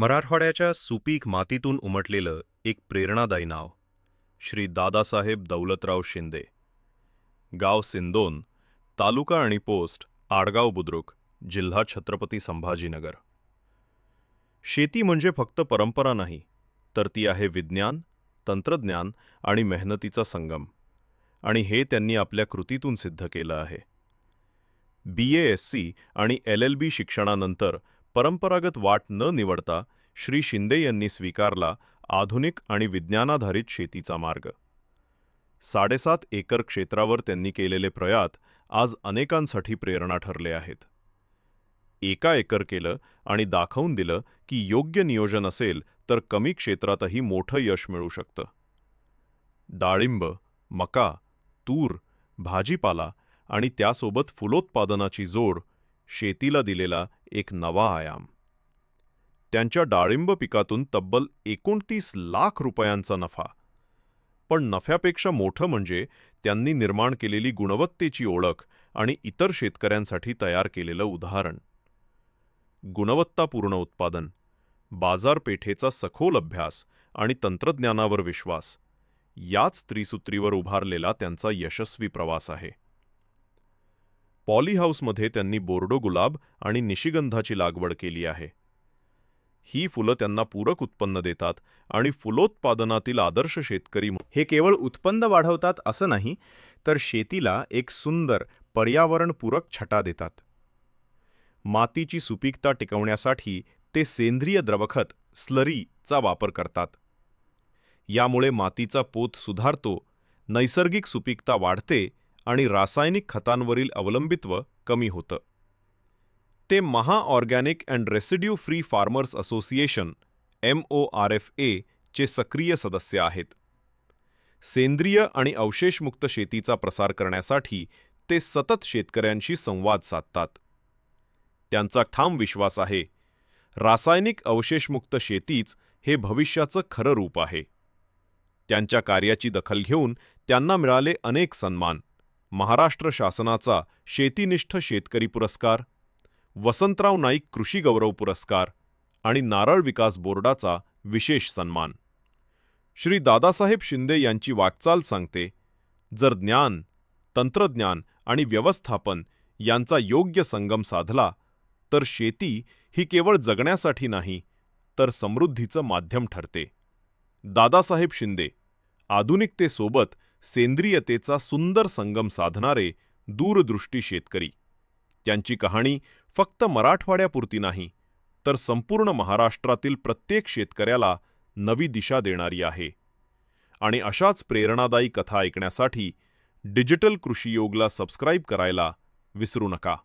मराठवाड्याच्या सुपीक मातीतून उमटलेलं एक प्रेरणादायी नाव श्री दादासाहेब दौलतराव शिंदे. गाव सिंदोन तालुका आणि पोस्ट आडगाव बुद्रुक जिल्हा छत्रपती संभाजीनगर. शेती म्हणजे फक्त परंपरा नाही तर ती आहे विज्ञान तंत्रज्ञान आणि मेहनतीचा संगम आणि हे त्यांनी आपल्या कृतीतून सिद्ध केलं आहे. बी एस सी आणि एल एल बी शिक्षणानंतर परंपरागत वाट न निवडता श्री शिंदे यांनी स्वीकारला आधुनिक आणि विज्ञानाधारित शेतीचा मार्ग. साडेसात एकर क्षेत्रावर त्यांनी केलेले प्रयात आज अनेकांसाठी प्रेरणा ठरले आहेत. एका एकर केलं आणि दाखवून दिलं की योग्य नियोजन असेल तर कमी क्षेत्रातही मोठं यश मिळू शकतं. डाळिंब मका तूर भाजीपाला आणि त्यासोबत फुलोत्पादनाची जोड शेतीला दिलेला एक नवा आयाम. त्यांच्या डाळिंब पिकातून तब्बल एकोणतीस लाख रुपयांचा नफा. पण नफ्यापेक्षा मोठं म्हणजे त्यांनी निर्माण केलेली गुणवत्तेची ओळख आणि इतर शेतकऱ्यांसाठी तयार केलेलं उदाहरण. गुणवत्तापूर्ण उत्पादन बाजारपेठेचा सखोल अभ्यास आणि तंत्रज्ञानावर विश्वास याच त्रिसूत्रीवर उभारलेला त्यांचा यशस्वी प्रवास आहे. पॉलीहाऊसमध्ये त्यांनी बोर्डो गुलाब आणि निशिगंधाची लागवड केली आहे. ही फुलं त्यांना पूरक उत्पन्न देतात आणि फुलोत्पादनातील आदर्श शेतकरी हे केवळ उत्पन्न वाढवतात असं नाही तर शेतीला एक सुंदर पर्यावरणपूरक छटा देतात. मातीची सुपीकता टिकवण्यासाठी ते सेंद्रिय द्रवखत स्लरीचा वापर करतात. यामुळे मातीचा पोत सुधारतो नैसर्गिक सुपीकता वाढते आणि रासायनिक खतांवरील अवलंबित्व कमी होतं. ते महाऑर्गॅनिक and residue free farmers association M O R F A चे सक्रिय सदस्य आहेत. सेंद्रिय आणि अवशेषमुक्त शेतीचा प्रसार करण्यासाठी ते सतत शेतकऱ्यांशी संवाद साधतात. त्यांचा ठाम विश्वास आहे. रासायनिक अवशेषमुक्त शेतीच हे भविष्याचं खरं रूप आहे. त्यांच्या कार्याची दखल घेऊन त्यांना मिळाले अनेक सन्मान. महाराष्ट्र शासनाचा शेतीनिष्ठ शेतकरी पुरस्कार वसंतराव नाईक कृषी गौरव पुरस्कार आणि नारळ विकास बोर्डाचा विशेष सन्मान. श्री दादासाहेब शिंदे यांची वाटचाल सांगते जर ज्ञान तंत्रज्ञान आणि व्यवस्थापन यांचा योग्य संगम साधला तर शेती ही केवळ जगण्यासाठी नाही तर समृद्धीचं माध्यम ठरते. दादासाहेब शिंदे आधुनिकतेसोबत सेंद्रियतेचा सुंदर संगम साधणारे दूरदृष्टी शेतकरी. त्यांची कहाणी फक्त मराठवाड्यापुरती नाही तर संपूर्ण महाराष्ट्रातील प्रत्येक शेतकऱ्याला नवी दिशा देणारी आहे. आणि अशाच प्रेरणादायी कथा ऐकण्यासाठी डिजिटल कृषी योगला सबस्क्राईब करायला विसरू नका.